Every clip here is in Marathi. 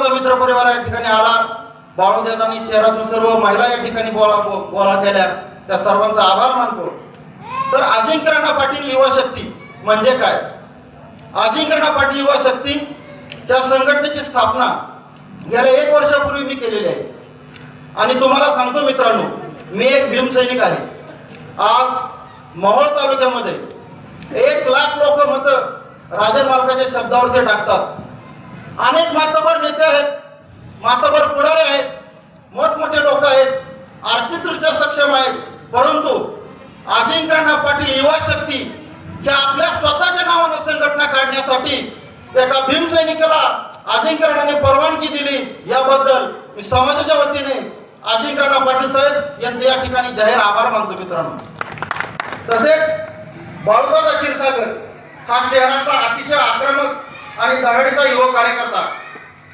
माझा मित्र परिवार या ठिकाणी आला. बाळूदादांनी शहरातून सर्व महिला या ठिकाणी बोला बो- बोला केल्या. त्या सर्वांचा आभार मानतो. तर अजिंक्यराणा पाटील युवा शक्ती म्हणजे काय? अजिंक्यराणा पाटील युवा शक्ती त्या संघटनेची स्थापना गेल्या एक वर्षापूर्वी मी केलेली आहे. आणि तुम्हाला सांगतो मित्रांनो मी एक भीमसैनिक आहे. आज मोहोळ तालुक्यामध्ये एक लाख लोक मत राजन मालकाच्या शब्दावर ते टाकतात. अनेक मातोबर नेते आहेत मातोबर पुढारे आहेत मोठमोठे लोक आहेत आर्थिकदृष्ट्या सक्षम आहेत. परंतु अजिंक्यराणा पाटील युवा शक्ती ज्या आपल्या स्वतःच्या नावाने संघटना काढण्यासाठी एका भीमसैनिकाला अजिंक्यराणाने परवानगी दिली याबद्दल मी समाजाच्या वतीने अजिंक्यराणा पाटील साहेब यांचे या ठिकाणी जाहीर आभार मानतो मित्रांनो. तसेच बाळूदादा क्षीरसागर हा शहरातला अतिशय आक्रमक आणि दहाडीचा युवक कार्यकर्ता.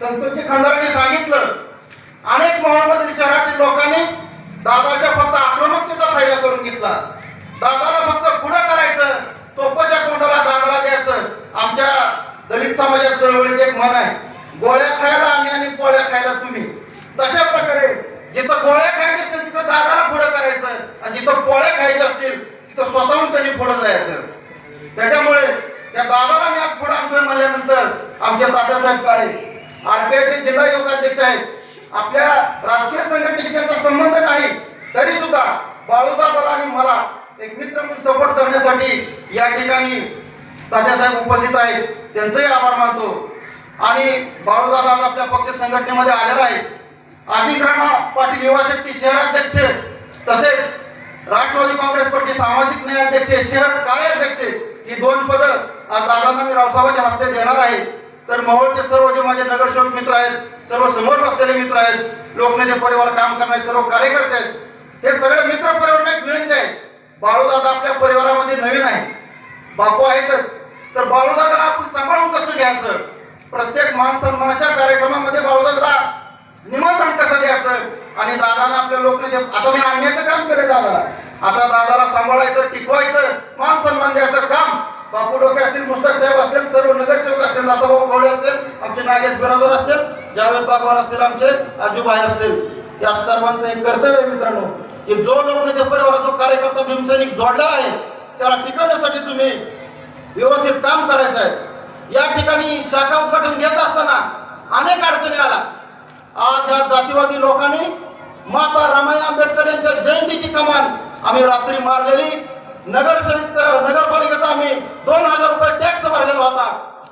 संतोषजी खंदारांनी सांगितलं अनेक मोहम्मद शहरातील लोकांनी दादाच्या फक्त आक्रमकतेचा फायदा करून घेतला. दादाला फक्त पुढं करायचं टोपाच्या तोंडाला दादाला द्यायचं आमच्या दलित समाजात चळवळीत एक म्हण आहे गोळ्या खायला आम्ही आणि पोळ्या खायला तुम्ही. तशा प्रकारे जिथं गोळ्या खायच्या असतील तिथं दादाला पुढं करायचं आणि जिथं पोळ्या खायच्या असतील तिथं स्वतःहून त्यांनी पुढं जायचं. त्याच्यामुळे त्या बाबाला मी आज पुढे आणतोय म्हणल्यानंतर आमचे तात्यासाहेब काळे आरपीआयचे जिल्हा योगाध्यक्ष आहेत. आपल्या राजकीय संघटनेशी त्यांचा संबंध नाही तरी सुद्धा बाळूदादाला आणि मला एक मित्र म्हणून सपोर्ट करण्यासाठी या ठिकाणी तात्यासाहेब उपस्थित आहेत. त्यांचंही आभार मानतो. आणि बाळूदादा आपल्या पक्ष संघटनेमध्ये आलेला आहे. अजित राणा पाटील युवा शक्ती शहराध्यक्ष तसेच राष्ट्रवादी काँग्रेस पार्टी सामाजिक न्याय अध्यक्ष शहर कार्याध्यक्ष ही दोन पदं आज दादांना मी रावसाहेबांच्या हस्ते देणार आहे. तर मोहोळचे सर्व जे माझे नगरसेवक मित्र आहेत सर्व समोर बसलेले मित्र आहेत लोकनेते परिवार काम करणारे सर्व कार्यकर्ते आहेत हे सगळे मित्र परिवार एक विनंती आहे. बाळूदादा आपल्या परिवारामध्ये नवीन आहे. बापू आहेतच तर बाळूदादाला आपण सांभाळून कसं घ्यायचं? प्रत्येक मान सन्मानाच्या कार्यक्रमामध्ये बाळूदादा निमंत्रण कसं द्यायचं? आणि दादाला आपल्या लोकनेते आता मी आणण्याचं काम करेल दादाला. आता दादाला सांभाळायचं टिकवायचं मान सन्मान द्यायचं काम बापू डोके असतील मुस्ताक साहेब असतील सर्व नगरसेवक असतील नाथाभाऊ कवडे असतील आमचे नागेश बिरादर असतील जावेद बागवान असतील आमचे आजूबाई असतील. या सर्वांचं एक कर्तव्य आहे मित्रांनो की जो लोकनेते परिवारात जो कार्यकर्ता भीमसैनिक जोडला आहे त्याला टिकवण्यासाठी तुम्ही व्यवस्थित काम करायचं आहे. या ठिकाणी शाखा उद्घाटन घेत असताना अनेक अडचणी आला आज या जातीवादी लोकांनी माता रमाई आंबेडकर यांच्या जयंतीची कमान आम्ही रात्री मारलेली. नगरसेविक नगरपालिकेचा आम्ही दोन हजार रुपये टॅक्स भरलेला होता.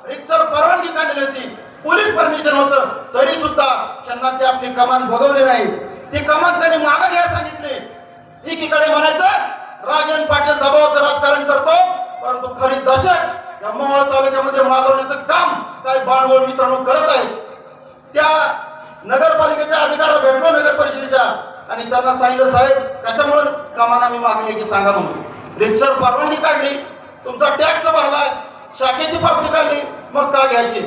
रिक्सर परवानगी काढलेली होती? पोलीस परमिशन होतं. तरी सुद्धा त्यांना ते आपली कमान भोगवली नाही. ती कमान त्यांनी मागे घ्यायला सांगितली. एकीकडे म्हणायचं राजन पाटील दबावाचं राजकारण करतो परंतु खरी दशक या मोहोळ तालुक्यामध्ये मागवण्याचं काम काही बाणवळ मित्रांनो करत आहेत. त्या नगरपालिकेच्या अधिकाऱ्याला भेटलो नगर परिषदेच्या आणि त्यांना सांगितलं साहेब त्याच्यामुळे कमान आम्ही मागे की सांगा म्हणून? रिक्सर परवानगी काढली तुमचा टॅक्स भरला शाखेची पावती काढली मग का घ्यायची?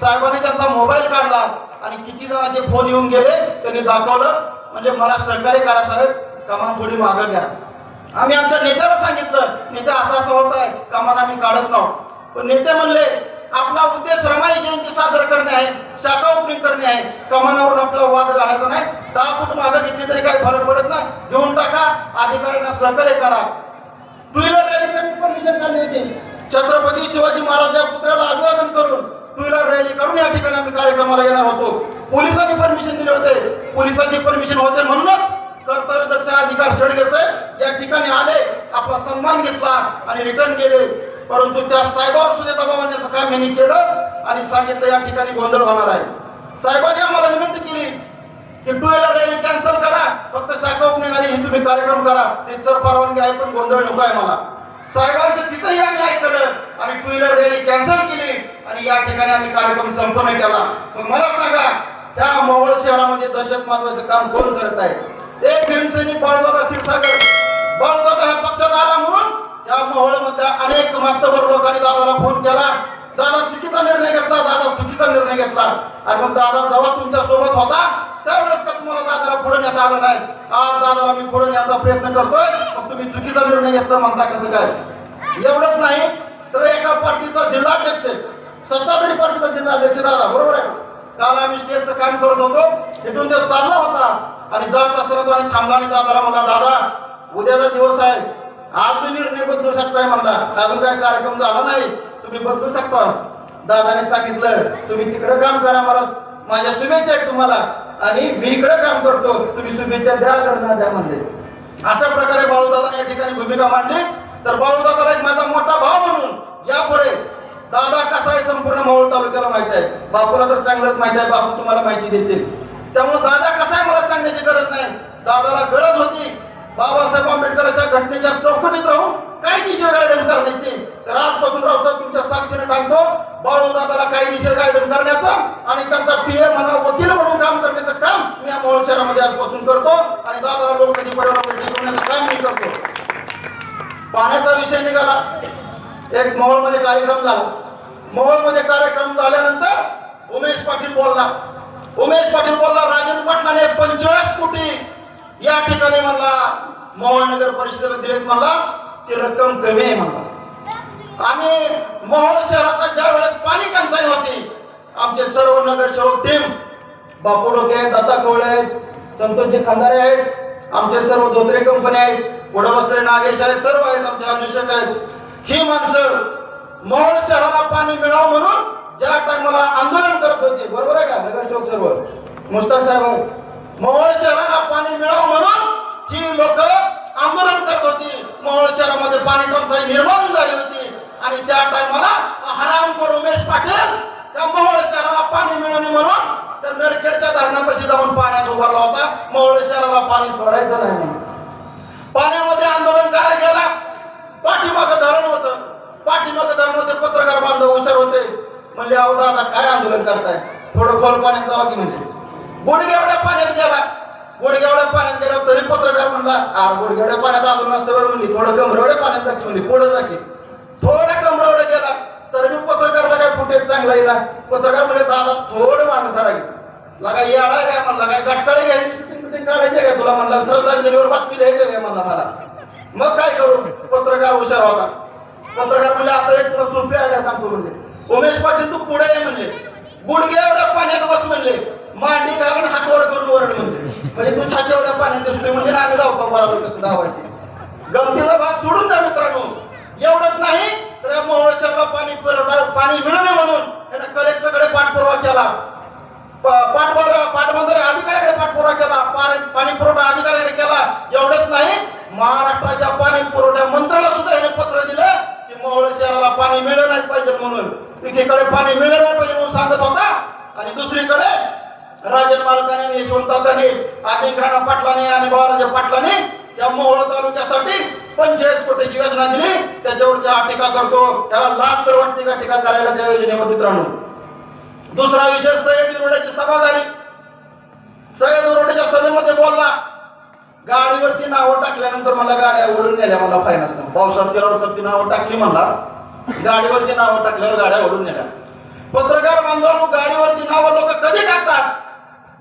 साहेबांनी त्यांचा मोबाईल काढला आणि किती जणांचे फोन येऊन गेले त्यांनी दाखवलं. म्हणजे मला सहकार्य करा साहेब कमान थोडी मागं घ्या. आम्ही आमच्या नेत्याला सांगितलं नेता असा असा होत आहे कमान आम्ही काढत नव्हतो पण नेते म्हणले आपला उद्देश रमाई जयंती सादर करणे आहे शाखा ओपनिंग करणे आहे. कमानावर आपला वाद घालायचा नाही. दहा फूट मागं घेतली तरी काही फरक पडत नाही. घेऊन टाका अधिकाऱ्यांना सहकार्य करा. टू व्हीलर रॅलीचं मी परमिशन काढली होती छत्रपती शिवाजी महाराज पुत्राला पुतळ्याला अभिवादन करून टू व्हीलर रॅली काढून या ठिकाणी आम्ही कार्यक्रमाला येणार होतो. पोलिसांनी परमिशन दिले होते. पोलिसांची परमिशन होते म्हणूनच कर्तव्यदक्ष अधिकार शेडगे साहेब या ठिकाणी आले आपला सन्मान घेतला आणि रिटर्न गेले परंतु त्या साहेबावर सुद्धा दबाव आणण्याचं काम यांनी केलं आणि सांगितलं या ठिकाणी गोंधळ होणार आहे. साहेबांनी आम्हाला विनंती केली की टू व्हीलर रॅली कॅन्सल करा. फक्त शाखा ओपनिंग आणि हे तुम्ही कार्यक्रम करा. रितसर परवानगी आहे पण गोंधळ नको आहे मला. साहेबांचं तिथंही आम्ही ऐकलं आणि टू व्हीलर रॅली कॅन्सल केली आणि या ठिकाणी आम्ही कार्यक्रम संपन्न केला. मग मला सांगा त्या मोहोळ शहरामध्ये दहशत महत्वाचं काम कोण करत आहे? एक भीमसैनिक बाळदादा क्षीरसागर. बाळदादा हा पक्षात आला म्हणून या मोहोळमधल्या अनेक मातबर लोकांनी दादाला फोन केला. दादा चुकीचा निर्णय घेतला दादा चुकीचा निर्णय घेतला. आणि मग दादा जेव्हा तुमच्यासोबत होता त्यावेळेस का तुम्हाला दादाला पुढे नेता आलं नाही? आज दादाला मी पुढे नेण्याचा प्रयत्न करतोय मग तुम्ही चुकीचा निर्णय घेतला म्हणता कसं काय? एवढंच नाही तर एका पार्टीचा जिल्हाध्यक्ष सत्ताधारी पार्टीचा जिल्हाध्यक्ष दादा बरोबर आहे? काल आम्ही स्टेजचं काम करत होतो तिथून तो चालला होता आणि जात असताना तो आणि थांबला आणि दादाला म्हणला दादा उद्याचा दिवस आहे. आज तुम्ही निर्णय बदलू शकताय म्हणला. अजून काय कार्यक्रम झाला नाही. तुम्ही बदलू शकता. दादाने सांगितलं तुम्ही तिकडे काम करा मला. माझ्या शुभेच्छा आहेत तुम्हाला. आणि मी इकडे काम करतो. तुम्ही शुभेच्छा द्या करणार द्या म्हणले. अशा प्रकारे बाळूदादाने या ठिकाणी भूमिका मांडली. तर बाळूदादाला एक माझा मोठा भाव म्हणून यापुढे दादा कसा आहे संपूर्ण मावळ तालुक्याला माहीत आहे. बापूला तर चांगलंच माहीत आहे. बापू तुम्हाला माहिती देते त्यामुळे दादा कसा आहे मला सांगण्याची गरज नाही. दादाला गरज होती. बाबासाहेब आंबेडकरांच्या घटनेच्या चौकटीत राहून काय दिशा गायडन करण्याचे. तर आजपासून राहतो तुमच्या साक्षीने टाकतो बाळू दादाला काही दिशा गायडन करण्याचं आणि त्यांचा पी ए म्हणा वकील म्हणून काम करण्याचं काम मी या मोहोळ शहरामध्ये आजपासून करतो आणि दादाला लोकप्रतिनिधी पर्यावरण टिकवण्याचं काम मी करतो. पाण्याचा विषय निघाला. एक मोहोळमध्ये कार्यक्रम झाला. मोहोळमध्ये कार्यक्रम झाल्यानंतर उमेश पाटील बोलला. उमेश पाटील बोलला राजेंद्र पाटलाने पंचेचाळीस कोटी या ठिकाणी म्हणला मोहोळ नगर परिषदेला दिलेत म्हणला ती रक्कम कमी आहे म्हणतात आणि मोहोळ शहराचा ज्या वेळेस पाणी टंचाई होती आमचे सर्व नगरसेवक टीम बापू डोके दत्ता कवळे आहेत संतोषजी खांदारे आहेत आमचे सर्व धोत्रे कंपनी आहेत पुढे नागेश आहेत सर्व आहेत आमचे अन्वेषक आहेत. ही माणसं मोहोळ शहराला पाणी मिळावं म्हणून ज्या टायमाला आंदोलन करत होते बरोबर आहे का? नगरसेवक सर्व. मुस्ताक साहेब मोहोळ शहराला पाणी मिळावं म्हणून ही लोक आंदोलन करत होती मोहोळ आणि टंचाई निर्माण झाली होती. आणि त्या टायमाला हरामखोर उमेश पाटील त्या मोहोळ शहराला पाणी मिळवणे म्हणून त्या नरखेडच्या धरणापाशी जाऊन पाण्यात उभारला होता. मोहोळ शहराला पाणी सोडायचं नाही पाण्यामध्ये आंदोलन करायला गेला. पाठीमागं धरण होतं. पाठीमागं धरण होते पत्रकार बांधव हुशार होते. म्हणजे अहो दादा काय आंदोलन करताय? थोडं खोल पाण्यात जावा की म्हणजे? गुडघेवड्या पाण्यात गेला. गोडगावड्या पाण्यात गेला तरी पत्रकार म्हणला आ गोडगावड्या पाण्यात आलो नसतं बरं म्हणली. थोडं कमरवड्या पाण्यात जाकी म्हणली. पुढं जाकी थोडा कमरवडं गेला तरी मी पत्रकारला काय फुटेज चांगला येईल पत्रकार म्हणजे दादा थोडं मागं सारा लगा येडा काय म्हणला काय गटकाळी घ्यायची शूटिंग काय तुला? म्हणला श्रद्धांजलीवर बातमी द्यायची काय? म्हणला मला. मग काय करू? पत्रकार हुशार होता. पत्रकार म्हणजे आता एक तुला सोपी आयडिया सांगतो म्हणजे उमेश पाटील तू पुढे ये म्हणजे गुडघे एवढ्या पाण्यात बस म्हणले. मांडी घालून हात वर करून ओरड म्हणजे आम्ही धावतो बरोबर कसं धावायचे गमतीचा भाग सोडून द्या मित्रांनो. एवढंच नाही तर या पाणी पाणी मिळाले म्हणून त्याने कलेक्टरकडे पाठपुरावा केला. पाठपुरा पाटबंधारे अधिकाऱ्याकडे पाठपुरावा केला. पाणी पाणी पुरवठा अधिकाऱ्याकडे केला. एवढंच नाही महाराष्ट्राच्या पाणी पुरवठा मंत्र्याला सुद्धा हे पत्र दिलं की मोहोळ शहराला पाणी मिळलं नाही पाहिजे म्हणून. एकीकडे पाणी मिळलं नाही पाहिजे म्हणून सांगत होता आणि दुसरीकडे राजन मालकाने यशवंताने अजिंक्य राणा पाटलाने आणि बाळराजे पाटलाने या मोहोळ तालुक्यासाठी पंचेचाळीस कोटीची योजना दिली. त्याच्यावरती हा टीका करतो. त्याला लाभ तर वाटते का टीका करायला त्या योजनेवर मित्रांनो? दुसरा विषय सह्याद्री रोड्याची सभा झाली. सह्याद्री रोड्याच्या सभेमध्ये बोलला गाडीवरती नावं टाकल्यानंतर मला गाड्या ओढून नेल्या मला फायनान्स पावसात केल्यावर सबती नावं टाकली म्हणला. गाडीवरती नावं टाकल्यावर गाड्या ओढून नेल्या. पत्रकार बांधवांनो गाडीवरती नावं लोक कधी टाकतात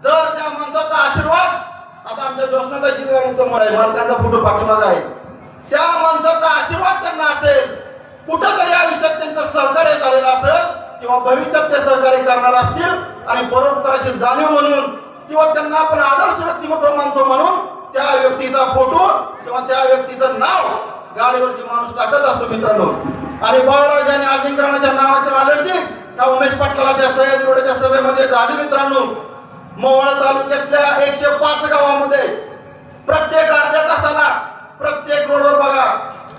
जर त्या माणसाचा आशीर्वाद आता आमच्या जोशनाताची गाडी समोर आहे मालकांचा फोटो पाठीमागा आहे. त्या माणसाचा आशीर्वाद त्यांना असेल कुठंतरी आयुष्यात त्यांचं सहकार्य झालेलं असेल किंवा भविष्यात ते सहकार्य करणार असतील आणि परोपकाराची जाणीव म्हणून किंवा त्यांना आपण आदर्श व्यक्तिमत्व मानतो म्हणून त्या व्यक्तीचा फोटो किंवा त्या व्यक्तीचं नाव गाडीवरती माणूस टाकत असतो मित्रांनो. आणि बाळराज आणि अजिंक्यराणाच्या नावाच्या अलर्जी त्या उमेश पाटलाला त्या सभेमध्ये झाली मित्रांनो. मोहोळ तालुक्यातल्या एकशे पाच गावामध्ये प्रत्येक अर्ध्या तासाला प्रत्येक रोडवर बघा.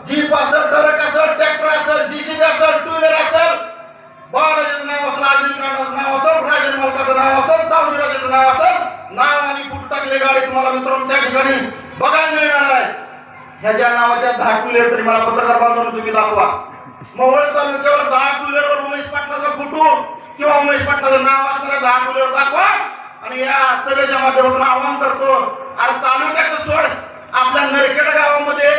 जीप असेल ट्रक असेल ट्रॅक्टर असेल जीसीबी असेल टू व्हीलर असेल बाळाजीचं नाव असेल अजिंक्यराणाचं नाव असेल राजन मालकाचं नाव असेल दामजीराजाचं नाव असेल नाव आणि फूट टाकले गाडी तुम्हाला मित्रांनो त्या ठिकाणी बघायला मिळणार आहे. ह्याच्या नावाच्या दहा टू व्हीलर तरी मला पत्रकार बांधून तुम्ही दाखवा. मोहोळ तालुक्यावर दहा टू व्हीलरवर उमेश पाटलाचा फोटो किंवा उमेश पाटलाचं नाव असणारा दहा टू व्हीलर दाखवा. आणि या सभेच्या माध्यमातून आवाहन करतो अरे तालुक्याचं सोड. आपल्या नरखेड गावामध्ये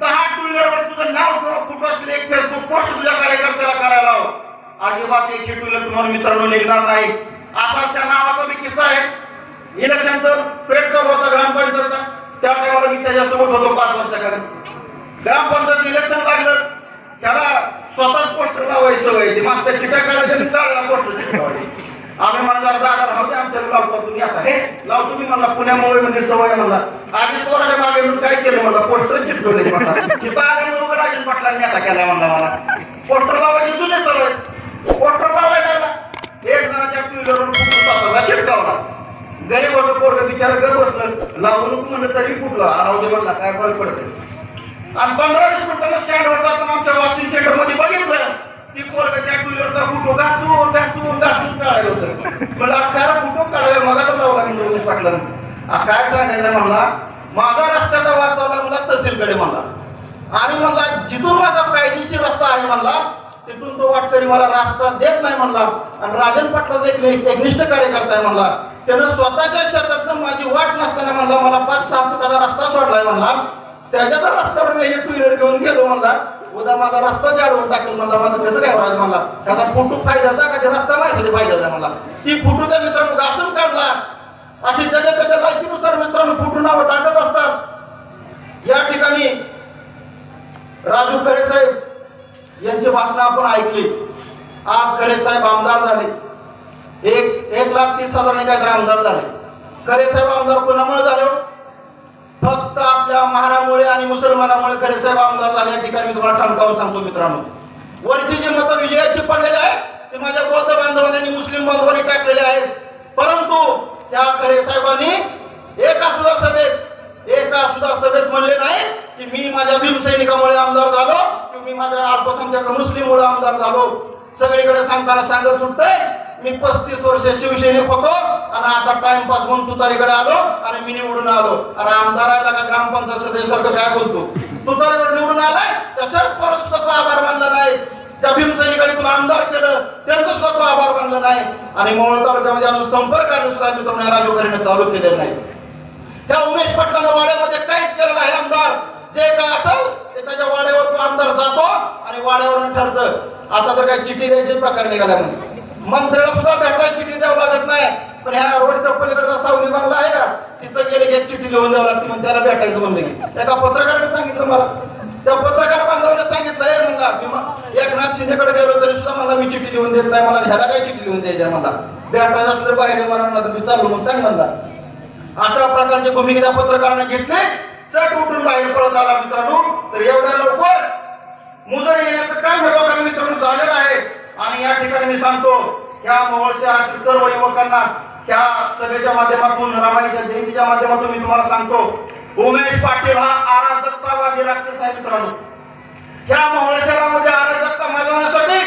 दहा टू व्हीलरवर तुझं नाव कुठं फोटो एक फेसबुक पोस्ट तुझ्या कार्यकर्त्याला करायला अजिबात एक टू व्हीलर तुम्हाला मित्रांनो निघणार नाही. असा त्या नावाचा मी किस्सा आहे. इलेक्शनचं पेट चालू होता ग्रामपंचायतचा. त्या टायमाला मी त्याच्यासोबत होतो पाच वर्षाखाली. ग्रामपंचायत इलेक्शन लागलं. त्याला स्वतःच पोस्टर लावायची सवय ती मागच्या चिटा काढायच्या काढायला पोस्टर चिटकवायची आम्ही म्हणला दादा राहू दे आमच्याकडे लावतो तुम्ही आता. हे लावतो मी मला पुण्या म्हणजे सवय म्हणला. आधी पोराच्या मागे म्हणून काय केलं मला पोस्टर चिटकवले म्हणला. तिथं आल्यामुळे उगा राजन पाटलांनी आता केला म्हणला मला. पोस्टर लावायची जुने सवय. पोस्टर लावायला एक जणाच्या टू स्वतःला चिटकावला गरीब होतं पोरग बिचारा घर बसलं. लावू नको म्हणलं तरी कुठलं? राहू दे म्हणला काय फरक पडत आणि पंधरा वीस मिनिटांना स्टँडवर जाताना आमच्या वॉशिंग सेंटरमध्ये बघितलं. ती पोरग त्या टू फोटो घासून घासून घासून काढायला होतं. मला अख्खा फोटो काढायला मला तर लावला मी रोज काय सांगायला म्हणला? माझा रस्त्याचा वाचवला मला तहसीलकडे म्हणला. आणि म्हणला जिथून माझा कायदेशीर रस्ता आहे म्हणला तिथून तो वाटकरी मला रास्ता देत नाही म्हणला. आणि राजन पाटलाचा एक एकनिष्ठ कार्यकर्ता आहे म्हणला. त्यानं स्वतःच्या शेतातनं माझी वाट नसताना म्हणला मला पाच सहा फुटाचा रस्ता सोडलाय म्हणला. त्याच्या रस्त्यावर मी टू व्हीलर घेऊन गेलो म्हणला. उद्या माझा रस्ता जाडवून टाकेल म्हणला माझं कसं काय व्हायचं म्हणला? त्याचा फोटो फायद्याचा का? ते रस्ता माझ्यासाठी फायद्याचा म्हणला. ती फोटो त्या मित्रांनो घासून काढला. अशी त्याच्या त्याच्या लायकीनुसार मित्रांनो फोटो नावं टाकत असतात. या ठिकाणी राजू खरे साहेब यांची भाषणं आपण ऐकली. आज खरे साहेब आमदार झाले. एक एक लाख तीस हजार काहीतरी आमदार झाले. खरे साहेब आमदार कोणामुळे झाले हो? फक्त आपल्या महारामुळे आणि मुसलमानामुळे खरे साहेब आमदार झाले. या ठिकाणी मी तुम्हाला ठणकावून सांगतो मित्रांनो. वरची जी मतं विजयाची पडलेली आहे ते माझ्या बौद्ध बांधवांनी आणि मुस्लिम बांधवांनी टाकलेले आहेत. परंतु त्या खरे साहेबांनी एका सुद्धा सभेत एका सुद्धा सभेत म्हणले नाही की मी माझ्या भीमसैनिकामुळे आमदार झालो की मी माझ्या अल्पसंख्याक मुस्लिममुळे आमदार झालो. सगळीकडे सांगताना सांगत सुटतंय मी पस्तीस वर्ष शिवसैनिक होतो आणि आता टाइमपास म्हणून तुतारीकडे आलो आणि मी निवडून आलो. अरे आमदार आहे का ग्रामपंचायत सदस्यासारखं काय बोलतो? तुतारीवर निवडून आलाय? तसंच परत स्वतः आभार मानला नाही. त्या भीमसैनिकांनी तुला आमदार केलं. त्यांचं स्वतः आभार मानलं नाही. आणि मोहोळ तालुक्यामध्ये अजून संपर्काने सुद्धा मित्र राजू खरेने चालू केलेलं नाही. त्या उमेश पटना वाड्यामध्ये काहीच केलं नाही आमदार. जे काय असेल ते त्याच्या वाड्यावर तो आमदार जातो आणि वाड्यावर ठरतं. आता तर काही चिठी द्यायचे प्रकार निघाला म्हणजे मंत्र्याला सुद्धा भेटायला चिठ्ठी द्यावं लागत नाही. पण ह्या रोडच्या पलीकडचा सावली बांगला आहे का? तिथं गेले की चिठ्ठी लिहून द्यावं लागते मग त्याला भेटायचं म्हणलं की. एका पत्रकाराने सांगितलं मला. त्या पत्रकार बांधवाने सांगितलं हे म्हणला मी एकनाथ शिंदेकडे गेलो तरी सुद्धा मला मी चिठ्ठी लिहून देत नाही. मला ह्याला काय चिठ्ठी लिहून द्यायची मला भेटायचं असलं तर बाहेर मला तर मी चाललो मग सांग म्हणला. अशा प्रकारची भूमिका त्या पत्रकाराने घेतली. चट उठून बाहेर पळत आला मित्रांनो. तर एवढ्या लवकर मुजर येण्याचं काम या लोकांना मित्रांनो झालेलं आहे. आणि या ठिकाणी मी सांगतो या मोहोळ शहरातील सर्व युवकांना त्या सभेच्या माध्यमातून रमाईच्या जयंतीच्या माध्यमातून मी तुम्हाला सांगतो उमेश पाटील हा अराजकतावादी राक्षस आहे मित्रांनो. ह्या मोहोळ शहरामध्ये अराजकता मागवण्यासाठी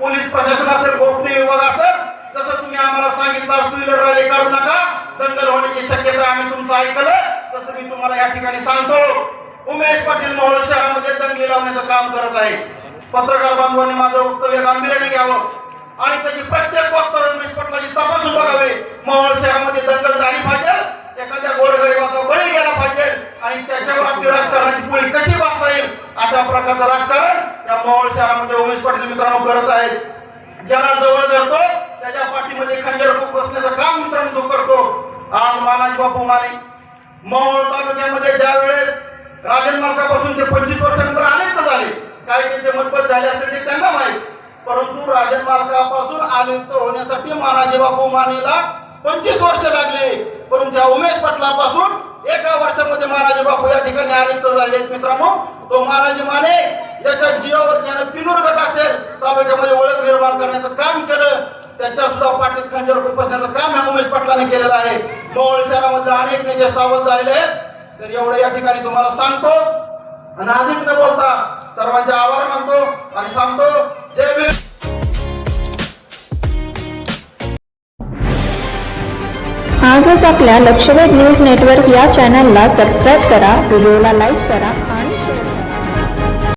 पोलीस प्रशासन असेल गोपनीय विभाग असेल जसं तुम्ही आम्हाला सांगितलं टू व्हीलर रॅली काढू नका दंगल होण्याची शक्यता आम्ही तुमचं ऐकलं तसं मी तुम्हाला या ठिकाणी सांगतो. उमेश पाटील मोहोळ शहरामध्ये दंगली लावण्याचं काम करत आहे. पत्रकार बांधवांनी माझं वक्तव्य गांभीर्याने घ्यावं. आणि त्याची प्रत्येक वक्तव्य उमेश तपासून बघावे. मोहोळ शहरामध्ये दंगल झाली पाहिजे. एखाद्या गोरगरिबाचा बळी गेला पाहिजे. आणि त्याच्यावर आपली राजकारणाची पुळी कशी बांधता येईल? अशा प्रकारचं राजकारण या मोहोळ शहरामध्ये उमेश पाटील मित्रांनो करत आहेत. ज्याला जवळ धरतो त्याच्या पाठीमध्ये खंजर खूप बसण्याचं काम मित्रांनो तो करतो. आज मानाजी बापू माने. मोहोळ तालुक्यामध्ये ज्या वेळेस राजन मार्गापासून ते पंचवीस वर्षानंतर अनेक झाले. काय त्यांचे मतभेद झाले असते ते त्यांना माहीत. परंतु राजन मार्गापासून आयुक्त होण्यासाठी मानाजी बापू मानेला पंचवीस वर्ष लागले. परंतु त्या उमेश पाटलापासून एका वर्षामध्ये मानाजी बापू या ठिकाणी आयुक्त झाले. मित्रांनो तो मानाजी माने ज्याच्या जीवावर ज्यानं पिनूर गट असेल तालुक्यामध्ये ओळख निर्माण करण्याचं काम केलं. त्याच्या सुद्धा पाठीत खंजर खुपसण्याचं काम ह्या उमेश पाटलाने केलेलं आहे. मोहोळ शहरामध्ये अनेक नेते सावध झालेले आहेत. तर एवढं या ठिकाणी तुम्हाला सांगतो. आणि अधिक न बोलता सर्वांचे आभार मानतो आणि थांबतो. जय भीम. आजच आपल्या लक्षवेध न्यूज नेटवर्क या चॅनलला सबस्क्राईब करा व्हिडिओला लाईक करा आणि शेअर